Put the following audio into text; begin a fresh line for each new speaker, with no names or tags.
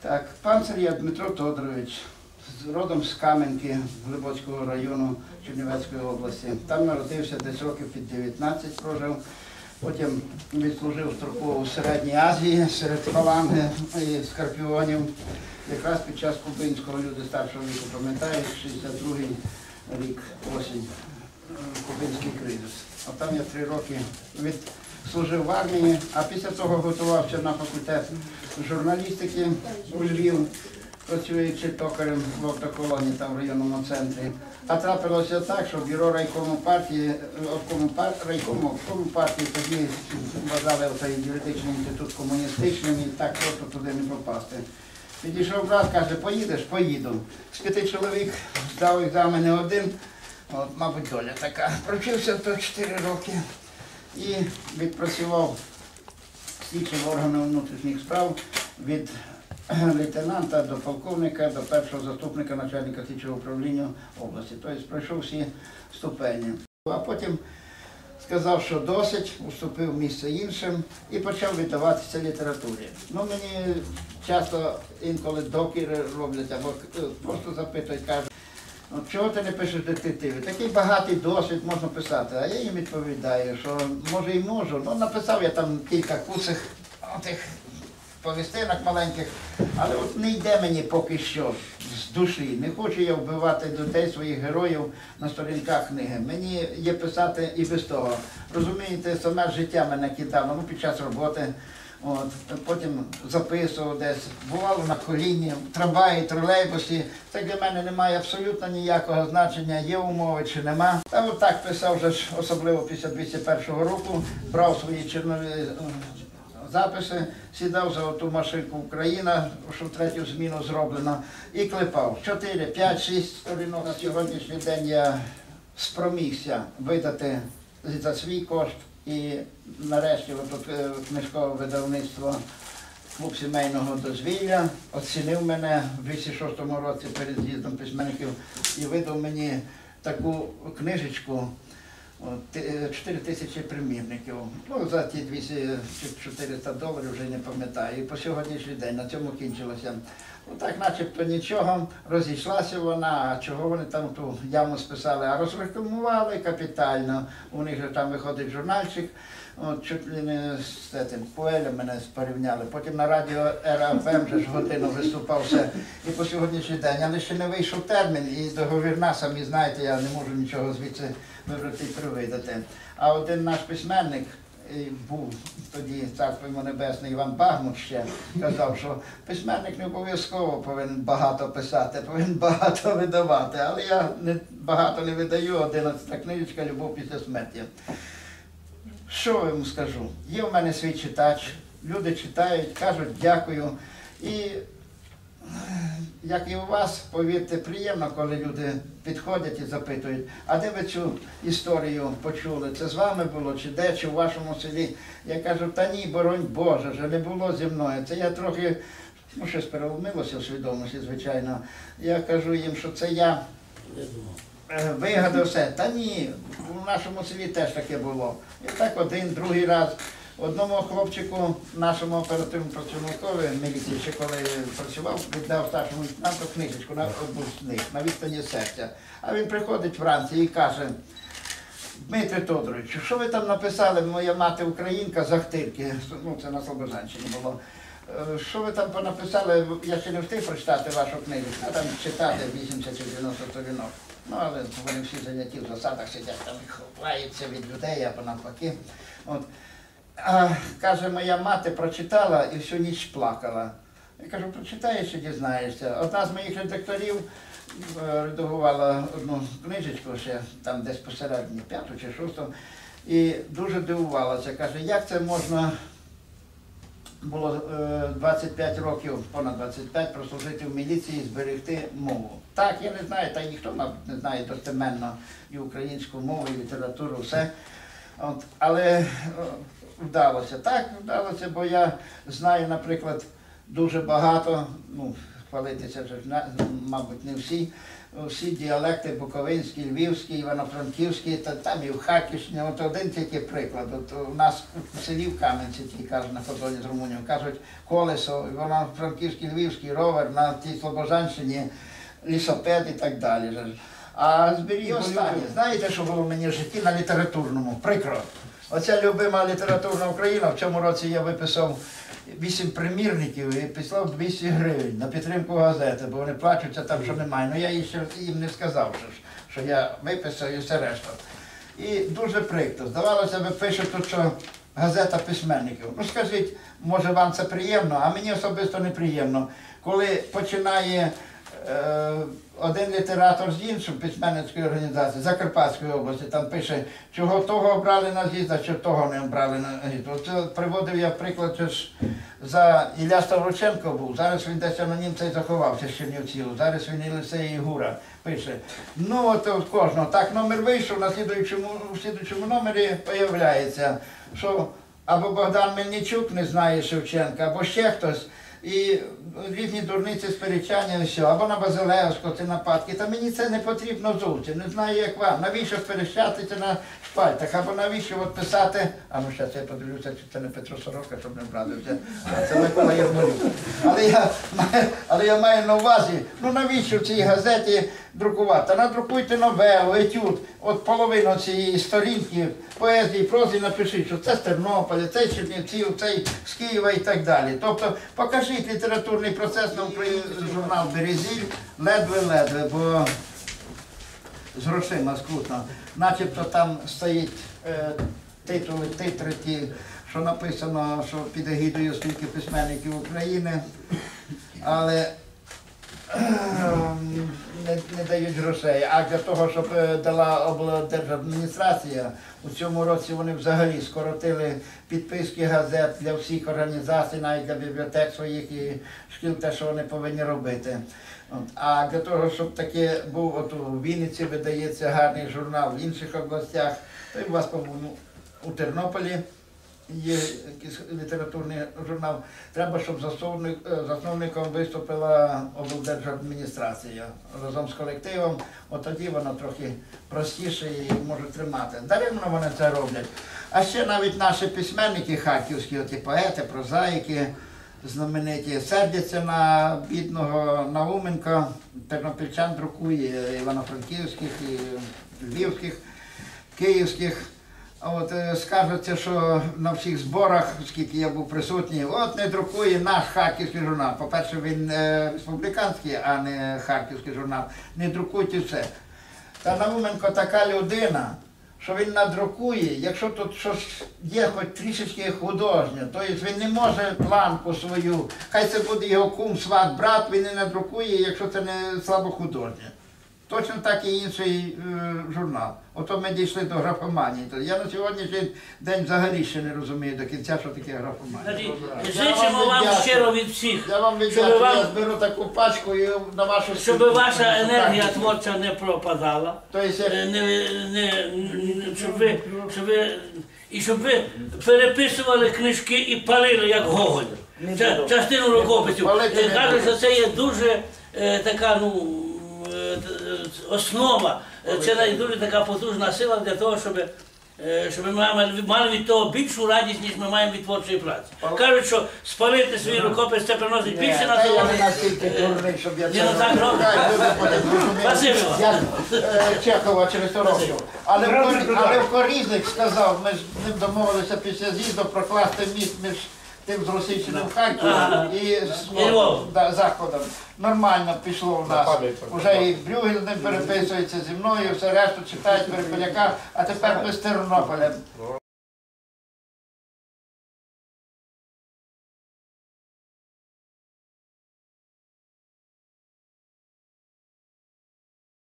Так, панцир я Дмитро Тодорович, родом з Кам'янки Глибоцького району Чернівецької області. Там народився десь років під 19 прожив. Потім відслужив строково в Середній Азії серед фаланги і скорпіонів. Якраз під час кубинського люди старшого віку пам'ятають, 62-й рік осінь, е, кубинський кризис. А там я три роки відслужив в армії, а після того готувався на факультет журналістики у Львів, працюючи токарем в автоколоні там в районному центрі. А трапилося так, що бюро райкому партії, е, обкому пар, райкому обкому партії тоді вважали цей юридичний інститут комуністичним і так просто туди не попасти. Підійшов брат, каже, поїдеш, поїду. З п'яти чоловік здав екзамени один, от, мабуть, доля така. Провчився то 4 роки і відпрацював слідчим органом внутрішніх справ від лейтенанта до полковника, до першого заступника начальника слідчого управління області. Тобто пройшов всі ступені. А потім сказав, що досить, уступив місце іншим і почав віддаватися літературі. Ну, мені часто інколи докіри роблять або е, просто запитують, кажуть, «Ну, чого ти не пишеш детективи? Такий багатий досвід можна писати. А я їм відповідаю, що може і можу. Ну, написав я там кілька куцих тих повістинок маленьких, але от не йде мені поки що з душі. Не хочу я вбивати людей, своїх героїв на сторінках книги. Мені є писати і без того. Розумієте, саме життя мене кидало ну, під час роботи. От, потім записував десь, бувало на коліні, трамваї, тролейбусі. Це для мене не має абсолютно ніякого значення, є умови чи нема. Та от так писав вже особливо після 201 року, брав свої чорнові е, записи, сідав за оту машинку Україна, що в третю зміну зроблено, і клепав 4, 5, 6 сторінок. На сьогоднішній день я спромігся видати за свій кошт. І нарешті е, книжкове видавництво клуб сімейного дозвілля оцінив мене в 2006 році перед з'їздом письменників і видав мені таку книжечку. От, е, 4 тисячі примірників. Ну, за ті 200 чи 400 доларів вже не пам'ятаю. І по сьогоднішній день на цьому кінчилося. Ну так начебто нічого, розійшлася вона, а чого вони там ту яму списали, а розрекламували капітально. У них же там виходить журнальчик, от чуть ли не з тим поелем мене порівняли. Потім на радіо РФМ вже ж годину виступав все. І по сьогоднішній день, але ще не вийшов термін, і договірна, самі знаєте, я не можу нічого звідси вибрати і привидати. А один наш письменник. і Був тоді царство йому небесне Іван Багмут ще казав, що письменник не обов'язково повинен багато писати, повинен багато видавати. Але я не багато не видаю, 11 книжечка Любов після смерті. Що я вам скажу? Є в мене свій читач, люди читають, кажуть дякую. І е, як і у вас, повірте, приємно, коли люди підходять і запитують, а де ви цю історію почули? Це з вами було, чи де, чи в вашому селі? Я кажу, та ні, боронь Боже, вже не було зі мною. Це я трохи, ну щось переломилося в свідомості, звичайно. Я кажу їм, що це я вигадав все. Та ні, у нашому селі теж таке було. І так один, другий раз. Одному хлопчику, нашому оперативному працівникові міліції, ще коли працював, віддав старшому лейтенанту книжечку на одну на відстані серця. А він приходить вранці і каже, Дмитре Тодоровичу, що ви там написали, моя мати українка з Ахтирки, ну це на Слобожанщині було. Е, Що ви там понаписали, я ще не встиг прочитати вашу книжечку, а там читати 80 чи 90 сторінок. Ну, але вони всі заняті в засадах сидять, там ховаються від людей або навпаки. От. А, каже, моя мати прочитала і всю ніч плакала. Я кажу, прочитаєш і дізнаєшся. Одна з моїх редакторів е, редагувала одну книжечку ще там десь посередині, п'яту чи шосту, і дуже дивувалася. Каже, як це можна було е, 25 років, понад 25, прослужити в міліції і зберегти мову. Так, я не знаю, та ніхто, не знає достеменно і українську мову, і літературу, все. От, але е, вдалося. Так, вдалося, бо я знаю, наприклад, дуже багато, ну, хвалитися мабуть, не всі, всі діалекти Буковинський, Львівський, Івано-Франківський, та там і в Харківщині. От один тільки приклад. От у нас у селі в Кам'янці, ті кажуть на кордоні з Румунією, кажуть колесо, Івано-Франківський, Львівський ровер на тій Слобожанщині, лісопед і так далі. А зберіг останнє. Знаєте, що було в мені в житті на літературному? Прикро. Оця любима літературна Україна. В цьому році я виписав вісім примірників і післав 200 гривень на підтримку газети, бо вони плачуться там, що немає. Ну я їй ще їм не сказав, що, я виписав і все решта. І дуже прикро. Здавалося, ви пишете що газета письменників. Ну скажіть, може вам це приємно, а мені особисто неприємно, коли починає один літератор з іншим письменницької організації Закарпатської області, там пише, чого того обрали на з'їзд, а чого того не обрали на з'їзд. Оце приводив я приклад за Ілля Ставроченко був. Зараз він десь анонім цей заховався з Чернівців. Зараз він і Лисей Ігура пише. Ну от от кожного. Так номер вийшов, на слідуючому, в слідуючому номері появляється, що або Богдан Мельничук не знає Шевченка, або ще хтось. І різні дурниці сперечання, все, або на Базилевського, це нападки. Та мені це не потрібно зовсім. Не знаю, як вам. Навіщо сперечатися на шпальтах, або навіщо от писати, а ну зараз я подивлюся, чи це не Петро Сорока, щоб не вразився, а це Микола Єрмолюк. Але я, але я маю на увазі, ну навіщо в цій газеті друкувати? Надрукуйте новелу, етюд, от половину цієї сторінки поезії, прози напишіть, що це з Тернополя, це з Чернівців, це з Києва і так далі. Тобто покажіть літературний процес на Україні, журнал Березіль ледве-ледве, бо з грошима скрутно. Начебто там стоїть е, титули, титри ті, що написано, що під егідою скільки письменників України, але ем, не, не дають грошей. А для того, щоб е, дала облдержадміністрація, у цьому році вони взагалі скоротили підписки газет для всіх організацій, навіть для бібліотек своїх і шкіл, те, що вони повинні робити. От. А для того, щоб таке був от у Вінниці видається гарний журнал, в інших областях, то і у вас, по-моєму, у Тернополі є якийсь літературний журнал. Треба, щоб засновник, е, засновником виступила облдержадміністрація разом з колективом. От тоді воно трохи простіше і може тримати. Даремно вони це роблять. А ще навіть наші письменники харківські, оті поети, прозаїки, знамениті, сердяться на бідного Науменка, тернопільчан друкує івано-франківських, і львівських, київських. А От е, скажеться, що на всіх зборах, скільки я був присутній, от не друкує наш харківський журнал. По-перше, він е, республіканський, а не харківський журнал. Не друкуйте все. Та Науменко така людина, що він надрукує, якщо тут щось є хоч трішечки художнє, то він не може планку свою, хай це буде його кум, сват, брат, він не надрукує, якщо це не слабохудожнє. Точно так і інший е, журнал. Ото ми дійшли до графоманії. Я на сьогоднішній день взагалі ще не розумію до кінця, що таке графоманія.
Зичимо вам щиро від всіх,
Я вам
щоб
віддячую, я зберу таку пачку і на вашу
щоб ваша енергія творча не пропадала.
Тобто, як-
Е, Не, не, не- щоб ви, щоб ви, і щоб ви переписували книжки і палили, як Гоголь. Ча- Частину рукописів. Е, Кажуть, що це є дуже е, така, ну, основа. Е, Це дуже така потужна сила для того, щоб. е, Щоб ми мали, від того більшу радість, ніж ми маємо від творчої праці. Кажуть, що спалити свій рукопис це приносить
Ні,
більше
та я не настільки дурний, щоб я це
ну
е, Чехова через 100 років. Але в, але в Корізник сказав, ми ж з ним домовилися після з'їзду прокласти міст між тим з Російщини в Харкові і з
І Львовом.
да, заходом. Нормально пішло в нас. Уже і Брюгел з ним переписується зі мною, все решту читають Перепеляка, а тепер ми з Тернополем.